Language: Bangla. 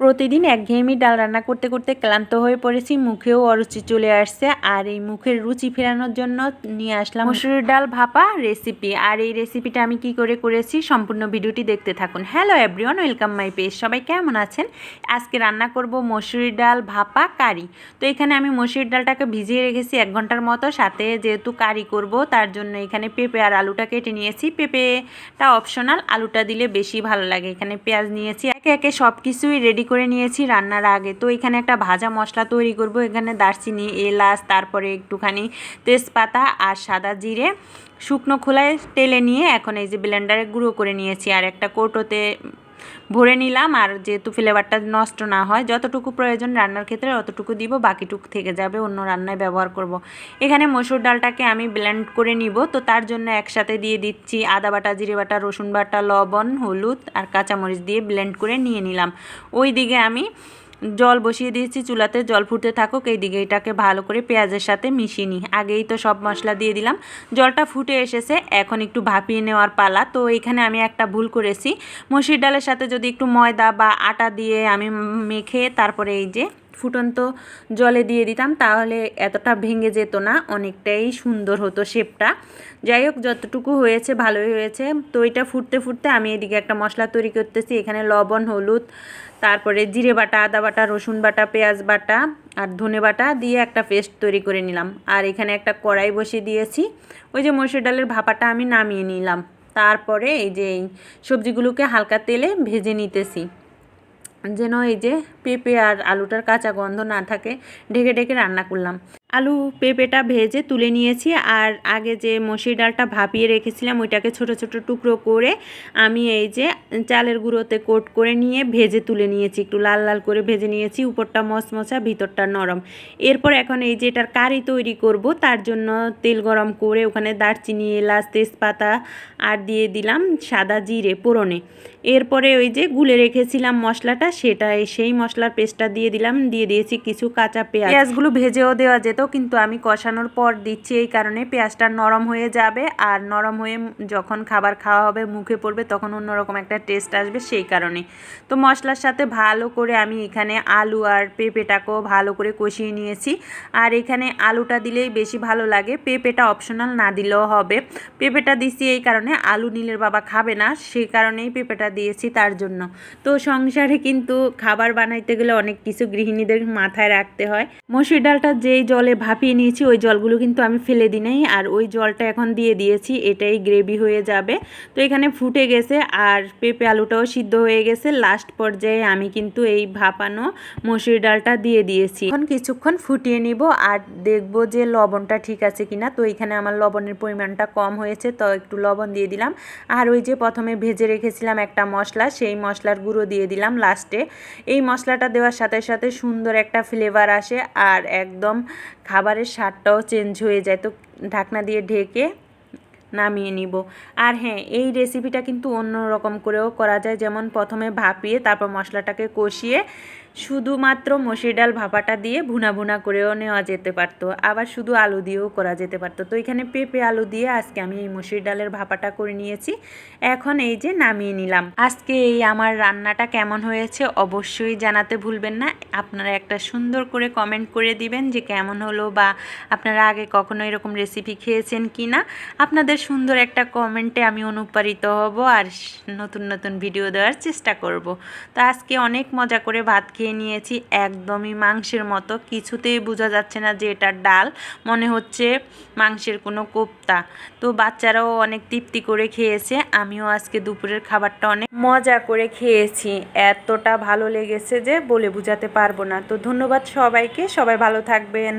প্রতিদিন একঘেয়েমি ডাল রান্না করতে করতে ক্লান্ত হয়ে পড়েছি, মুখেও অরুচি চলে আসছে আর এই মুখের রুচি ফেরানোর জন্য নিয়ে আসলাম মসুর ডাল ভাপা রেসিপি আর এই রেসিপিটা আমি কি করে করেছি সম্পূর্ণ ভিডিওটি দেখতে থাকুন। Hello everyone welcome my page সবাই কেমন আছেন? আজকে রান্না করব মসুর ডাল ভাপা কারি। তো এখানে আমি মসুর ডালটাকে ভিজিয়ে রেখেছি এক ঘণ্টার মতো, সাথে যেহেতু কারি করব, তার জন্য এখানে পেঁপে আর আলুটা কেটে নিয়েছি। পেঁপেটা অপশনাল আলুটা দিলে বেশি ভালো লাগে। এখানে পেঁয়াজ নিয়েছি। একে একে সব কিছুই রেডি করে নিয়েছি রান্নার আগে। তো এখানে একটা ভাজা মশলা তৈরি করব। এখানে দারচিনি, এলাচ, তারপরে একটুখানি তেজপাতা আর সাদা জিরে। শুকনো খোলায় তেলে নিয়ে এখন এই যে ব্লেন্ডারে গুঁড়ো করে নিয়েছি। আর একটা কৌটোতে ভরে নিলাম আর যেহেতু ফ্লেভারটা নষ্ট না হয়, যতটুকু প্রয়োজন রান্নার ক্ষেত্রে অতটুকু দিব, বাকিটুকু থেকে যাবে, অন্য রান্নায় ব্যবহার করব। এখানে মসুর ডালটাকে আমি ব্লেন্ড করে নিব, তো তার জন্য একসাথে দিয়ে দিচ্ছি আদা বাটা, জিরে বাটা, রসুন বাটা, লবণ, হলুদ আর কাঁচামরিচ দিয়ে ব্লেন্ড করে নিয়ে নিলাম ওই দিকে আমি জল বসিয়ে দিয়েছি, চুলাতে জল ফুটতে থাকুক এই দিকে এটাকে ভালো করে পেঁয়াজের সাথে মিশিয়ে নিই। আগেই তো সব মশলা দিয়ে দিলাম। জলটা ফুটে এসেছে, এখন একটু ভাপিয়ে নেওয়ার পালা। তো এখানে আমি একটা ভুল করেছি। মসুর ডালের সাথে যদি একটু ময়দা বা আটা দিয়ে আমি মেখে তারপরে এই যে ফুটন্ত জলে দিয়ে দিতাম, তাহলে এতটা ভেঙে যেত না, অনেকটাই সুন্দর হতো শেপটা। যাই হোক, যতটুকু হয়েছে ভালোই হয়েছে। তো এটা ফুটতে ফুটতে আমি এদিকে একটা মশলা তৈরি করতেছি, এখানে লবণ, হলুদ, তারপরে জিরে বাটা, আদা বাটা, রসুন বাটা, পেঁয়াজ বাটা আর ধনে বাটা দিয়ে একটা পেস্ট তৈরি করে নিলাম। আর এখানে একটা কড়াই বসিয়ে দিয়েছি। ওই যে মসুর ডালের ভাপাটা আমি নামিয়ে নিলাম। তারপরে এই যে এই সবজিগুলোকে হালকা তেলে ভেজে নিতেছি। যেন এই যে পেঁপে আর আলুটার কাঁচা গন্ধ না থাকে ঢেকে ঢেকে রান্না করলাম। আলু পেঁপেটা ভেজে তুলে নিয়েছি আর আগে যে মসুর ডালটা ভাপিয়ে রেখেছিলাম ওইটাকে ছোট ছোট টুকরো করে আমি এই যে চালের গুঁড়োতে কোট করে নিয়ে ভেজে তুলে নিয়েছি, একটু লাল লাল করে ভেজে নিয়েছি, উপরটা মচমচা, ভিতরটা নরম। এরপর এখন এই যে এটার কারি তৈরি করব, তার জন্য তেল গরম করে ওখানে দারচিনি, এলাচ, তেজপাতা আর দিয়ে দিলাম সাদা জিরে পোড়নে এরপরে ওই যে গুলে রেখেছিলাম মশলাটা সেটা সেই মশলার পেস্টটা দিয়ে দিলাম, দিয়ে দিয়েছি কিছু কাঁচা পেঁয়াজ। পেঁয়াজগুলো ভেজেও দেওয়া যেত কিন্তু আমি কষানোর পর দিচ্ছি এই কারণে পেঁয়াজটা নরম হয়ে যাবে আর নরম হয়ে যখন খাবার খাওয়া হবে মুখে পড়বে তখন অন্যরকম একটা টেস্ট আসবে সেই কারণে। তো মশলার সাথে ভালো করে আমি এখানে আলু আর পেঁপেটাকেও ভালো করে কষিয়ে নিয়েছি। আর এখানে আলুটা দিলেই বেশি ভালো লাগে, পেঁপেটা অপশনাল না দিলেও হবে। পেঁপেটা দিচ্ছি এই কারণে আলু নীলের বাবা খাবে না, সেই কারণেই পেঁপেটা দিয়েছি তার জন্য। তো সংসারে কিন্তু খাবার বানাইতে গেলে অনেক কিছু গৃহিণীদের মাথায় রাখতে হয়। মসুর ডালটা যেই জলে ভাপিয়ে নিয়েছি, ওই জলগুলো কিন্তু আমি ফেলে দিই নাই। আর ওই জলটা এখন দিয়ে দিয়েছি, এটাই গ্রেভি হয়ে যাবে। তো এখানে ফুটে গেছে, আর পেঁপে আলুটাও সিদ্ধ হয়ে গেছে। লাস্ট পর্যায়ে আমি কিন্তু এই ভাপানো মসুর ডালটা দিয়ে দিয়েছি। এখন কিছুক্ষণ ফুটিয়ে নিব, আর দেখব যে লবণটা ঠিক আছে কিনা। তো এখানে আমার লবণের পরিমাণটা কম হয়েছে, তো একটু লবণ দিয়ে দিলাম। আর ওই যে প্রথমে ভেজে রেখেছিলাম একটা মশলা, সেই মশলার গুঁড়ো দিয়ে দিলাম লাস্টে। এই মশলাটা দেওয়ার সাথে সাথে সুন্দর একটা ফ্লেভার আসে, আর একদম খাবারের স্বাদটাও চেঞ্জ হয়ে যায়। তো ঢাকনা দিয়ে ঢেকে নামিয়ে নিব। আর হ্যাঁ এই রেসিপিটা কিন্তু অন্য রকম করেও করা যায়। যেমন প্রথমে ভাপিয়ে, তারপর মশলাটাকে কষিয়ে শুধুমাত্র মসুর ডাল ভাপাটা দিয়ে ভুনা ভুনা করেও নেওয়া যেতে পারতো, আবার শুধু আলু দিয়েও করা যেতে পারতো। তো এখানে পেঁপে আলু দিয়ে আজকে আমি এই মসুর ডালের ভাপাটা করে নিয়েছি। এখন এই যে নামিয়ে নিলাম। আজকে এই আমার রান্নাটা কেমন হয়েছে অবশ্যই জানাতে ভুলবেন না। আপনারা একটা সুন্দর করে কমেন্ট করে দিবেন যে কেমন হলো বা আপনারা আগে কখনো এরকম রেসিপি খেয়েছেন কি না আপনাদের সুন্দর একটা কমেন্টে আমি অনুপ্রাণিত হব আর নতুন নতুন ভিডিও দেওয়ার চেষ্টা করব। তো আজকে অনেক মজা করে ভাত খেয়ে নিয়েছি একদমই মাংসের মতো। কিছুতেই বোঝা যাচ্ছে না যে এটা ডাল, মনে হচ্ছে মাংসের কোনো কোপ্তা। তো বাচ্চারাও অনেক তৃপ্তি করে খেয়েছে, আমিও আজকে দুপুরের খাবারটা অনেক মজা করে খেয়েছি। এতটা ভালো লেগেছে যে বলে বোঝাতে পারব না। তো ধন্যবাদ সবাইকে, সবাই ভালো থাকবেন।